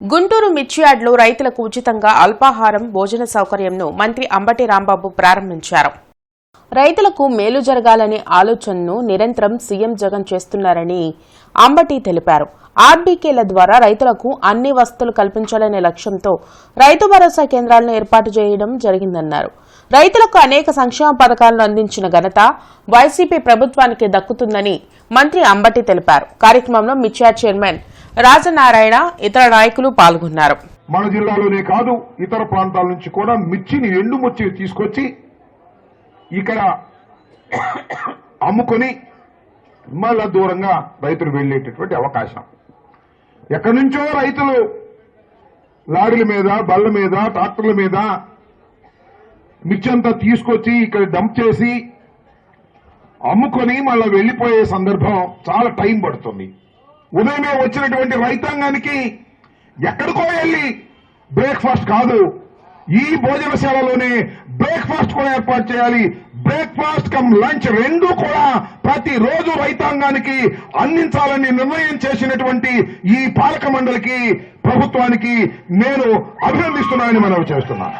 గుంటూరు మిర్చియాడ్లో రైతులకు ఉచితంగా అల్పాహారం భోజన సౌకర్యంను మంత్రి అంబటి రాంబాబు ప్రారంభించారు. రైతులకు మేలు జరగాలనే ఆలోచనను నిరంతరం సీఎం జగన్ చేస్తున్నారని అంబటి తెలిపారు. ఆర్బీకేల ద్వారా రైతులకు అన్ని వసతులు కల్పించాలనే లక్ష్యంతో రైతు భరోసా కేంద్రాలను ఏర్పాటు చేయడం జరిగిందన్నారు. రైతులకు అనేక సంక్షేమ పథకాలను అందించిన ఘనత వైసీపీ ప్రభుత్వానికి దక్కుతుందని మంత్రి అంబటి తెలిపారు. కార్యక్రమంలో మిర్చియాడ్ చైర్మన్ రాజనారాయణ ఇతర నాయకులు పాల్గొన్నారు. మన జిల్లాలోనే కాదు ఇతర ప్రాంతాల నుంచి కూడా మిర్చిని ఎండు మిర్చి తీసుకొచ్చి ఇక్కడ అమ్ముకొని మళ్ళా దూరంగా రైతులు వెళ్ళేటటువంటి అవకాశం. ఎక్కడి నుంచో రైతులు లారీల మీద బళ్ళ మీద ట్రాక్టర్ల మీద మిర్చి అంతా తీసుకొచ్చి ఇక్కడ డంప్ చేసి అమ్ముకొని మళ్ళా వెళ్ళిపోయే సందర్భం చాలా టైం పడుతుంది. ఉదయమే వచ్చినటువంటి రైతాంగానికి ఎక్కడికో వెళ్ళి బ్రేక్ఫాస్ట్ కాదు. ఈ భోజనశాలలోనే బ్రేక్ఫాస్ట్ కూడా ఏర్పాటు చేయాలి. బ్రేక్ఫాస్ట్ కమ్ లంచ్ రెండు కూడా ప్రతి రోజు రైతాంగానికి అందించాలని నిర్ణయం చేసినటువంటి ఈ పాలక మండలికి ప్రభుత్వానికి నేను అభినందిస్తున్నానని మనవి చేస్తున్నాను.